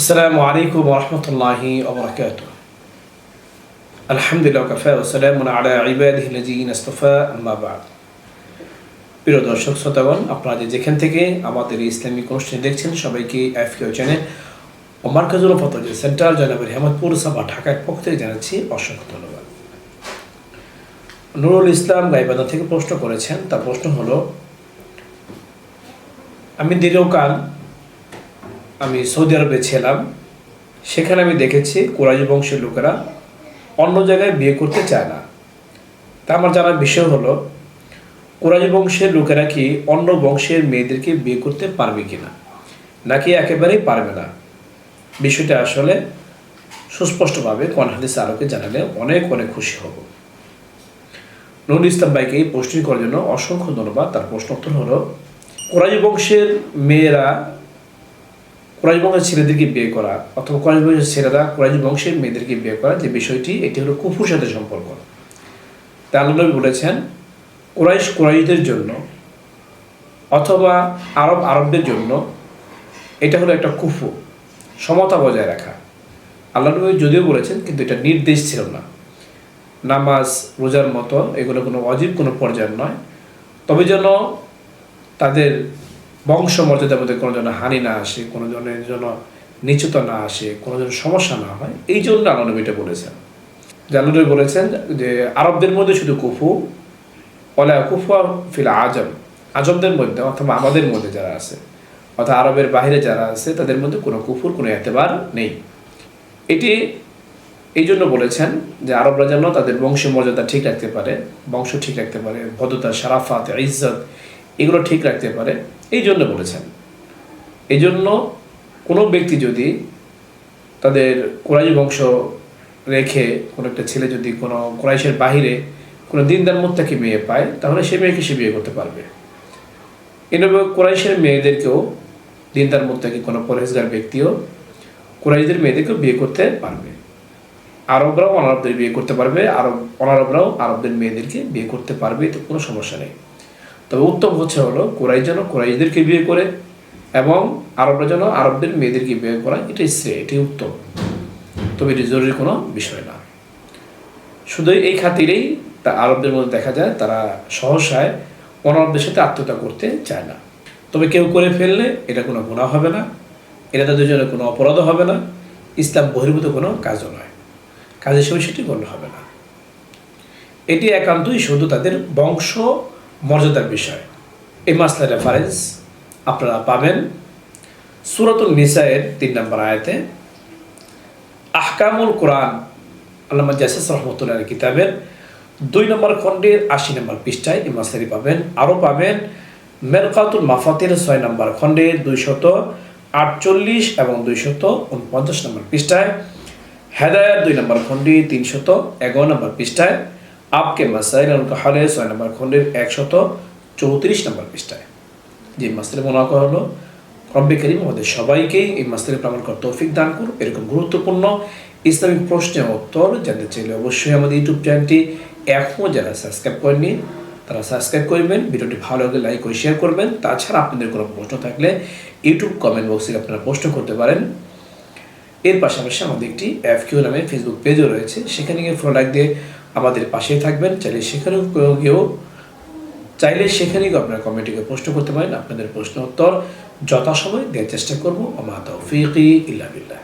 আসসালামু আলাইকুম রহমতুল্লাহি ওবরাকাত আলহামদুলিল্লাহ কাফা ওসালাম আলা ইবাদিন আস্তফা আম্মাবাদ প্রিয় দর্শক, শ্রোতাগণ, আপনারা যে যেখান থেকে আমাদের ইসলামিক অনুষ্ঠান দেখছেন, সবাইকে এফ কেউ চ্যানেল ও মার্কাজুল যে সেন্ট্রাল জনাবের হেমদপুর সভা ঢাকার পক্ষ থেকে জানাচ্ছি অসংখ্য ধন্যবাদ। নুরুল ইসলাম গাইবাদা থেকে প্রশ্ন করেছেন, তার প্রশ্ন হলো, আমি দীর্ঘকাল আমি সৌদি আরবে ছিলাম। সেখানে আমি দেখেছি কোরাইশ বংশের লোকেরা অন্য জায়গায় বিয়ে করতে চায় না। তা আমার জানার বিষয় হলো, কোরাইশ বংশের লোকেরা কি অন্য বংশের মেয়েদেরকে বিয়ে করতে পারবে কিনা? নাকি একেবারেই পারবে না? বিষয়টা আসলে সুস্পষ্টভাবে কোন হাদিস আলোকে জানালে অনেক অনেক খুশি হব। নুরুল ইসলাম ভাইকে এই প্রশ্নটি করার জন্য অসংখ্য ধন্যবাদ। তার প্রশ্ন উত্তর হলো, কোরাইশ বংশের মেয়েরা কোরআশ বংশের ছেলেদেরকে বিয়ে করা অথবা কোরআশ বংশের ছেলেরা কোরআশ বংশের মেয়েদেরকে বিয়ে করা যে বিষয়টি, এটি হলো কুফুর সাথে সম্পর্ক। তা আল্লাহ বলেছেন, কোরাইশ কোরাইশদের জন্য অথবা আরব আরবদের জন্য এটা হলো একটা কুফু, সমতা বজায় রাখা। আল্লাহ নবী যদিও বলেছেন, কিন্তু এটা নির্দেশ ছিল না। নামাজ, রোজার মতো এগুলো কোনো অজীব কোনো পর্যায়ের নয়। তবে যেন তাদের বংশ মর্যাদার মধ্যে কোনো যেন হানি না আসে, কোনো জনের যেন নিচুতা না আসে, কোনো যেন সমস্যা না হয়, এই জন্য আল্লাহ নবী এটা বলেছেন। জানুরি বলেছেন যে আরবদের মধ্যে শুধু কুফু অলা কুফুয়া ফিল আজম, আজমদের মধ্যে অথবা আমাদের মধ্যে যারা আছে অর্থাৎ আরবের বাইরে যারা আছে, তাদের মধ্যে কোনো কুফুর কোনো এতেবার নেই। এটি এই জন্য বলেছেন যে আরবরা যেন তাদের বংশ মর্যাদা ঠিক রাখতে পারে, বংশ ঠিক রাখতে পারে, ভদ্রতা, সারাফাত, ইজ্জত এগুলো ঠিক রাখতে পারে। এই জন্য বলেছেন। এই জন্য কোনো ব্যক্তি যদি তাদের কোরাই বংশ রেখে কোনো একটা ছেলে যদি কোনো কোরাইশের বাহিরে কোনো দিনদার মধ্যে মেয়ে পায়, তাহলে সে মেয়েকে সে বিয়ে করতে পারবে। এভাবে কোরাইশের মেয়েদেরকেও দিনদার মধ্যে কোনো পরেজগার ব্যক্তিও কোরাইশদের মেয়েদেরকেও বিয়ে করতে পারবে। আরবরাও অনারবদের বিয়ে করতে পারবে। আরব অনারবরাও আরবদের মেয়েদেরকে বিয়ে করতে পারবে এতে কোনো সমস্যা নেই। তবে উত্তম হচ্ছে হলো কোরাই যেন কোরাইশদেরকে বিয়ে করে এবং আরবরা যেন আরবদের মেয়েদেরকে বিয়ে করা, এটাই শ্রেয় এটি উত্তম। তবে এটি জরুরি কোনো বিষয় না। শুধু এই খাতিরেই তা আরবদের মধ্যে দেখা যায়, তারা সহসায় অনারবদের সাথে আত্মহত্যা করতে চায় না। তবে কেউ করে ফেললে এটা কোনো গুণা হবে না, এটা তাদের জন্য কোনো অপরাধও হবে না, ইসলাম বহির্ভূত কোনো কাজও নয়। কাজ হিসেবে সেটি গণ্য হবে না। এটি একান্তই শুধু তাদের বংশ মর্যাদার বিষয়। এই মাসলার রেফারেন্স আপনারা পাবেন সুরতুল নিসায়ের তিন নম্বর আয়াতে। আহকামুল কোরআন, আল্লামা জাসাস রহমতুল্লাহ কিতাবের দুই নম্বর খণ্ডের আশি নম্বর পৃষ্ঠায় এই মাসলারি পাবেন। আরও পাবেন মেরকাতুল মাফাতের ছয় নম্বর খণ্ডের দুইশত আটচল্লিশ এবং দুইশত উনপঞ্চাশ নম্বর পৃষ্ঠায়। হেদায়াত দুই নম্বর খণ্ডে তিনশত এগারো নম্বর পৃষ্ঠায়। আপকে মাসাইল আল কাহালে ছয় নম্বর খণ্ডের একশত চৌত্রিশ নম্বর পৃষ্ঠায় যে মাস্টারে মনে করা হলো রব্বে করিম আমাদের সবাইকেই এই মাস্টারে প্রমাণ করার তৌফিক দান করুন এরকম গুরুত্বপূর্ণ ইসলামিক প্রশ্নের উত্তর জানতে চাইলে অবশ্যই আমাদের ইউটিউব চ্যানেলটি এখনও যারা সাবস্ক্রাইব করেননি তারা সাবস্ক্রাইব করবেন ভিডিওটি ভালো লাগলে লাইক করে শেয়ার করবেন তাছাড়া আপনাদের কোনো প্রশ্ন থাকলে ইউটিউব কমেন্ট বক্সে আপনারা প্রশ্ন করতে পারেন এর পাশাপাশি আমাদের একটি এফ কিউ নামে ফেসবুক পেজও রয়েছে সেখানে গিয়ে ফলো লাইক দিয়ে আমাদের পাশে থাকবেন, চাইলে সেখানেও গিয়েও, চাইলে সেখানেই আপনারা কমিটিকে প্রশ্ন করতে পারেন, আপনাদের প্রশ্ন উত্তর যথাসময় দেওয়ার চেষ্টা করব। আমার তৌফিক ইল্লা বিল্লাহ।